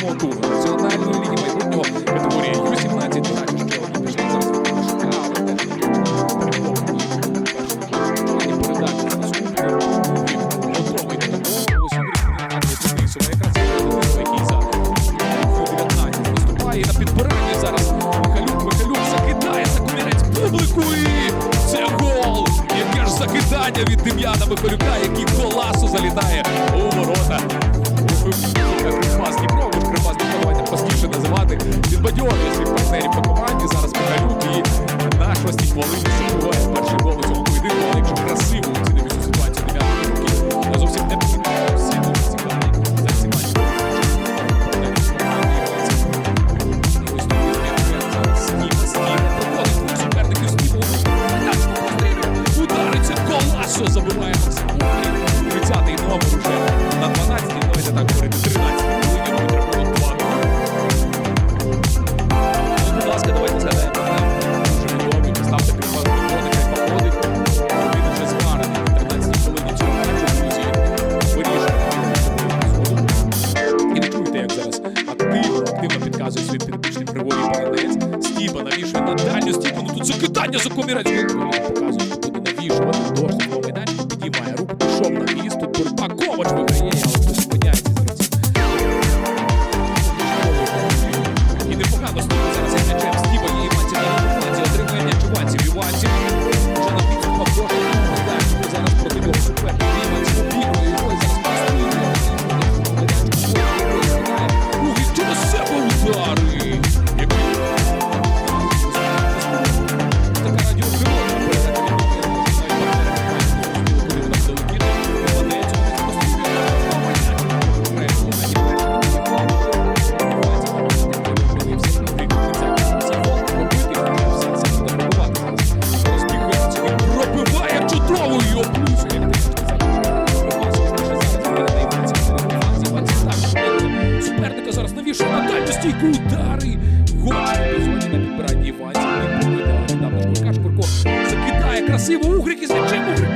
блоку національної ліги майбутнього категорії Ю-17. Яке ж закидання від Дем'яна Михалюка, який коласу залітає у ворота. Дніпро мотивувати, відбадьорити своїх партнерів, допомагати. Eu sou a desculpa. сів угрик і зачем угрик.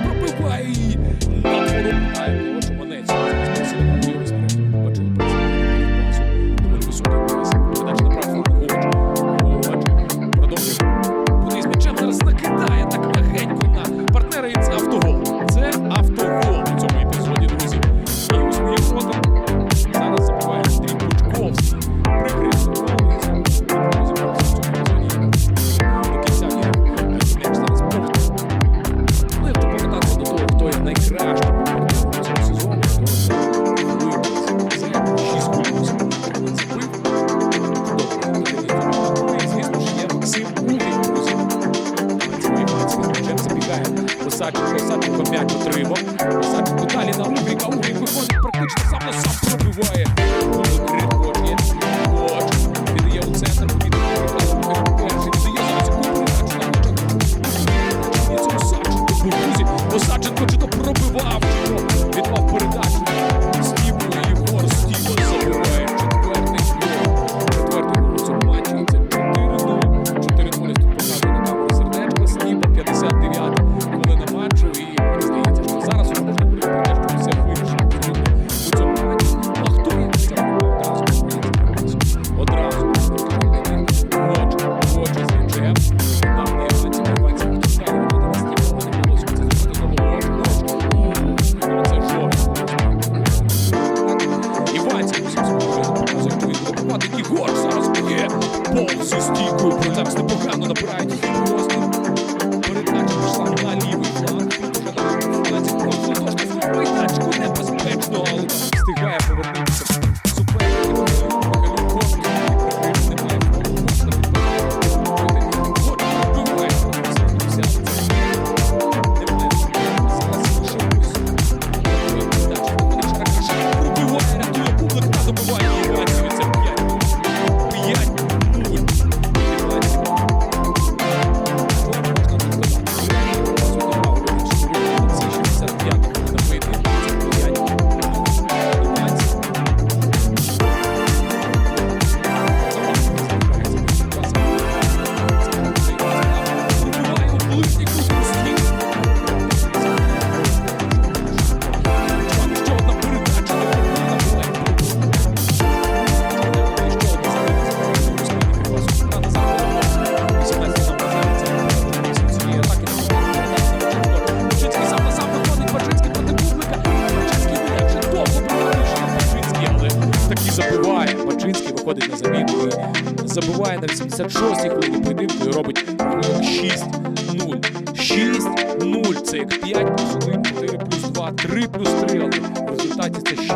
Забиває. Бачинський виходить на заміну і забиває на 86-й хвилині поєдинку і робить рахунок 6-0. 6-0. Це як 5 плюс 1, 4 плюс 2, 3 плюс 3, але в результаті це 6.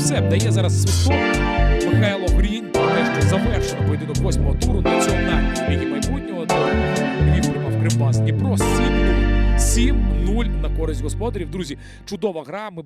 Все, дає зараз свисток Михайло Грінь про те, що завершено поєдинок восьмого туру національної ліги майбутнього. Львів приймав Кривбас Дніпро 7-0. 7-0 на користь господарів. Друзі, чудова гра. Ми